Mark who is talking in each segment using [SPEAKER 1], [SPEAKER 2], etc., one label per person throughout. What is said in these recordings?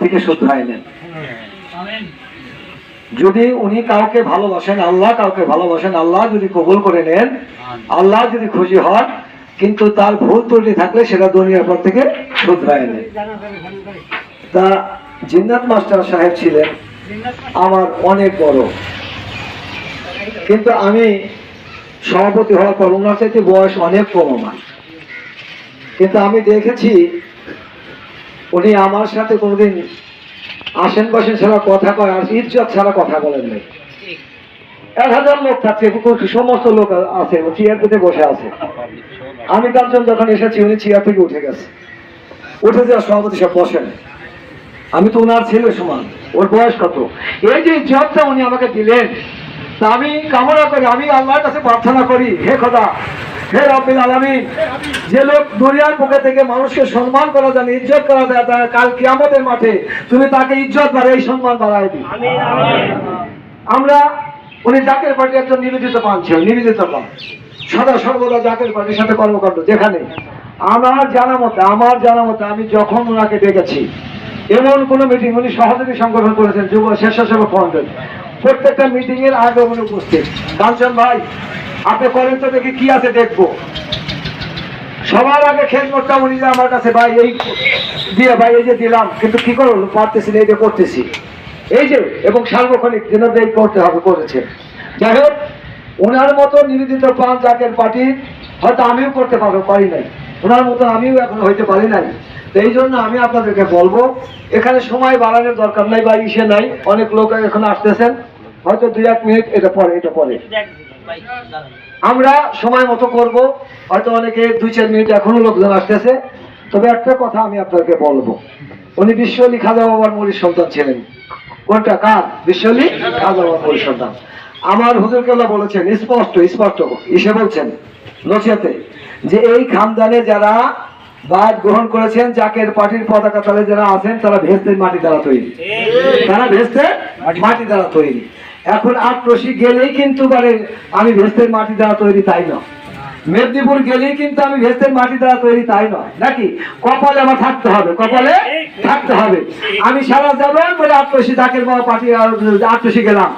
[SPEAKER 1] থেকে শুধরায় নেন। যদি উনি কাউকে ভালোবাসেন, আল্লাহ কাউকে ভালোবাসেন, আল্লাহ যদি কবুল করে নেন, আল্লাহ যদি খুশি হন, কিন্তু তার ভুল ত্রুটি থাকলে সেটা দুনিয়ার পর থেকে শুধরায় নেন। তা জিন্নাত মাস্টার সাহেব ছিলেন আমার অনেক বড়। কিন্তু আমি সভাপতি হওয়ার পর ওনার চাইতে বয়স অনেক কম আমার। কিন্তু আমি দেখেছি উনি আমার সাথে কোনোদিন আসেন বসেন ছাড়া কথা কয়, আর ইজ্জত ছাড়া কথা বলেন নাই। এক হাজার লোক থাকছে সমস্ত লোক আছে চেয়ার পেতে বসে আছে। আমি কাঞ্চন যখন এসেছি, উনি চেয়ার থেকে উঠে গেছে। উঠে যাওয়া সভাপতি সব বসেন। আমি তো ওনার ছেলে সমান, ওর বয়স কত? এই যে ইজ্জতটা উনি আমাকে দিলেন আমি কামনা করি, আমি আল্লাহর কাছে প্রার্থনা করি, হে খোদা, হে রব্বিল আলামিন, যে লোক দুনিয়ার বুকে থেকে মানুষকে সম্মান করা যায়, ইজ্জত করা যায় কাল কিয়ামতের মাঠে তুমি তাকে ইজ্জত বাড়াই এই সম্মান বাড়াই দিই আমরা, উনি জাকের পার্টি একজন নিবেদিত পান ছিলেন, নিবেদিত পান। সদা সর্বদা জাকের পার্টির সাথে কর্মকাণ্ড, যেখানে আমার জানা মতে, আমার জানা মতে আমি যখন ওনাকে ডেকেছি, এমন কোনো মিটিং উনি সহযোগী সংগঠন করেছেন, যুব স্বেচ্ছাসেবক ফ্রন্টের প্রত্যেকটা মিটিং এর আগে উনি উপস্থিত কাঞ্চন ভাই, আপনি করেন তো দেখি কি আছে দেখব। সবার আগে খেদমতটা উনি যে আমার কাছে ভাই, এই দিয়ে ভাই, এই যে দিলাম, কিন্তু কি করো পারতেছি না, এই যে করতেছি। এই যে, এবং সার্বক্ষণিক যেন করতে হবে করেছে যাই হোক, ওনার মতো নিবেদিত প্রাণ জাকের পার্টি, হয়তো আমিও করতে পারব পারি নাই। ওনার মতো আমিও এখন হইতে পারি নাই। তো এই জন্য আমি আপনাদেরকে বলব, এখানে সময় বাড়ানোর দরকার নাই বা ইসে নাই, অনেক লোক এখন আসতেছেন। হয়তো দুই এক মিনিট এটা পরে এটা পরে। আমরা সময় মতো করব। হয়তো অনেকে দুই চার মিনিট এখনও লোকজন আসতেছে। তবে একটা কথা আমি আপনাকে বলব। উনি বিশ্বলি খাজা বাবার মরির সন্তান ছিলেন। কোনটা? কার? বিশ্বলি খাজা বাবার মরির সন্তান। আমার হুজুর কেবলা বলেছেন স্পষ্ট স্পষ্ট ইসে বলছেন নচিয়াতে যে এই খানদানে যারা বাদ গ্রহণ করেছেন জাকের পার্টির পতাকা তলে যারা আছেন তারা ভেস্তের মাটি দ্বারা তৈরি। তারা ভেস্তের মাটি দ্বারা তৈরি। এখন আটরশি গেলেই কিন্তু মানে আমি ভেস্তের মাটি দ্বারা তৈরি তাই না? মেদিনীপুর গেলেই কিন্তু আমি ভেস্তের মাটি দ্বারা তৈরি তাই নয় নাকি কপালে আমার থাকতে হবে, কপালে থাকতে হবে। আমি সারা যাবেন বলে আটরশি ডাকের বাবা পাঠিয়ে আটরশি গেলাম।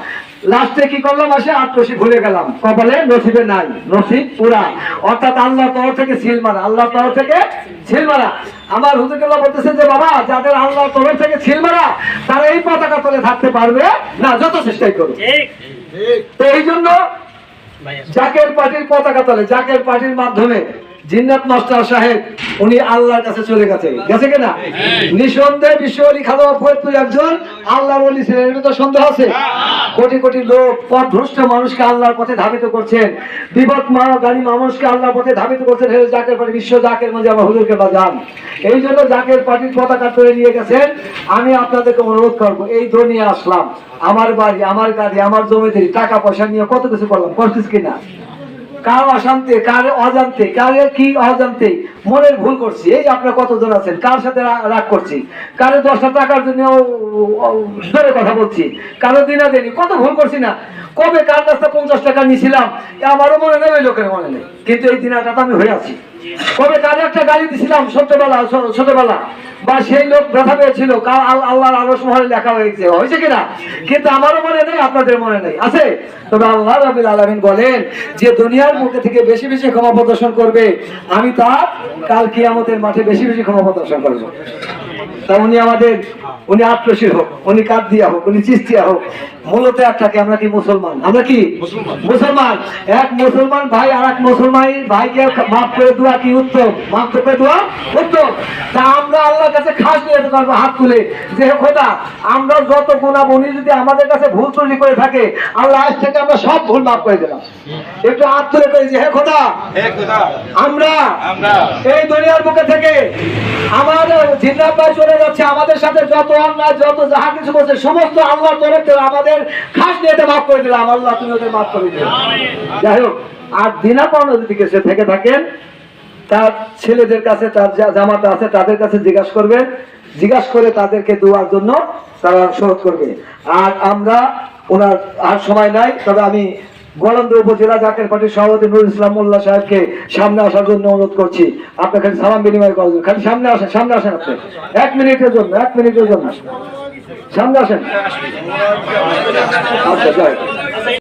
[SPEAKER 1] লাস্টে কি করলাম আসে? আট আটরশি ভুলে গেলাম। কপালে নসিবে নাই। নসিব পুরা। অর্থাৎ আল্লাহ তরফ থেকে সিল মারা। আল্লাহ তরফ থেকে ছিল মারা। আমার হুজুরকেল্লা বলতেছেন যে বাবা যাদের আল্লাহ তরফ থেকে ছিল মারা তারা এই পতাকা তলে থাকতে পারবে না। যত চেষ্টাই করো তো এই জন্য জাকের পার্টির পতাকা তলে জাকের পার্টির মাধ্যমে জিন্নাত মাস্টার সাহেব উনি আল্লাহর কাছে চলে গেছে। গেছে কিনা? নিঃসন্দেহে বিশ্ব আলী খাদা ফরিদপুর একজন আল্লাহর অলি ছিলেন এটা তো সন্দেহ আছে? কোটি কোটি লোক পথভ্রষ্ট মানুষকে আল্লাহর পথে ধাবিত করছেন। বিপদ মা গাড়ি মানুষকে আল্লাহর পথে ধাবিত করছেন। হে জাকের পার্টি বিশ্ব জাকের মধ্যে আমার হুজুরকে বাজান। এই জন্য জাকের পার্টির পতাকা তুলে নিয়ে গেছেন। আমি আপনাদেরকে অনুরোধ করব এই দুনিয়া আসলাম। আমার বাড়ি আমার গাড়ি আমার জমিতে টাকা পয়সা নিয়ে কত কিছু করলাম করছিস কিনা? কার অশান্তি, কার অজান্তে, কার কি অজান্তে? মনের ভুল করছি। এই আপনার কতজন আছেন? কার সাথে রাগ করছি? কারও দশটা টাকার জন্য ধরে কথা বলছি। কারও দিনা দেনি। কত ভুল করছি না। কবে কার কাছে পঞ্চাশ টাকা নিয়েছিলাম আমারও মনে নেই, ওই লোকের মনে নেই। কিন্তু এই দিনাটা আমি হয়ে আছি। কবে কার একটা গাড়ি দিছিলাম ছোটবেলা ছোটবেলা? বা সেই লোক ব্যথা পেয়েছিল আল্লাহর আলোস মহলে লেখা হয়েছে। হয়েছে কিনা? কিন্তু আমারও মনে নেই, আপনাদের মনে নেই। আছে? তবে আল্লাহ রাবিল আলমিন বলেন যে দুনিয়ার মুখে থেকে বেশি বেশি ক্ষমা প্রদর্শন করবে, আমি তার কাল কিয়ামতের মাঠে বেশি বেশি ক্ষমা প্রদর্শন করব। তা উনি আমাদের উনি আত্মশীল হোক উনি কাদিয়া হোক উনি চিস্তিয়া হোক মূলত একটাকে আমরা কি মুসলমান? আমরা কি? মুসলমান। এক মুসলমান ভাই আর এক মুসলমান ভাইকে মাফ করে দেওয়া কি উত্তম? মাফ করে দেওয়া উত্তম। তা আমরা আল্লাহর কাছে খাস নিয়ে যেতে পারব হাত তুলে। যে খোদা আমরা যত গুণা উনি যদি আমাদের কাছে ভুল ত্রুটি করে থাকে আল্লাহ আজ থেকে আমরা সব ভুল মাফ করে দিলাম। একটু হাত তুলে করে যে হে খোদা আমরা এই দুনিয়ার বুকে থেকে আমাদের জিন্নাত ভাই চলে যাচ্ছে, আমাদের সাথে যত অন্যায়, যত যাহা কিছু করছে সমস্ত আল্লাহর তরফ থেকে আমাদের খাস নিয়ে মাফ করে দিলাম। আল্লাহ, তুমি ওদের মাফ করে দিলাম যাই হোক, আর দিনা পাওনা যদি সে থেকে থাকেন, তার ছেলেদের কাছে, তার জামাতা আছে, তাদের কাছে জিজ্ঞাসা করবে। জিজ্ঞাসা করে তাদেরকে দেওয়ার জন্য তারা শোধ করবে। আর আমরা ওনার আর সময় নাই, তবে আমি গোলান্দ উপজেলা জাকের পার্টির সভাপতি নুরুল ইসলাম মোল্লা সাহেবকে সামনে আসার জন্য অনুরোধ করছি। আপনি খালি সালাম বিনিময় করার জন্য। খালি সামনে আসেন সামনে আসেন আপনি। এক মিনিটের জন্য, এক মিনিটের জন্য। সামনে আসেন। আচ্ছা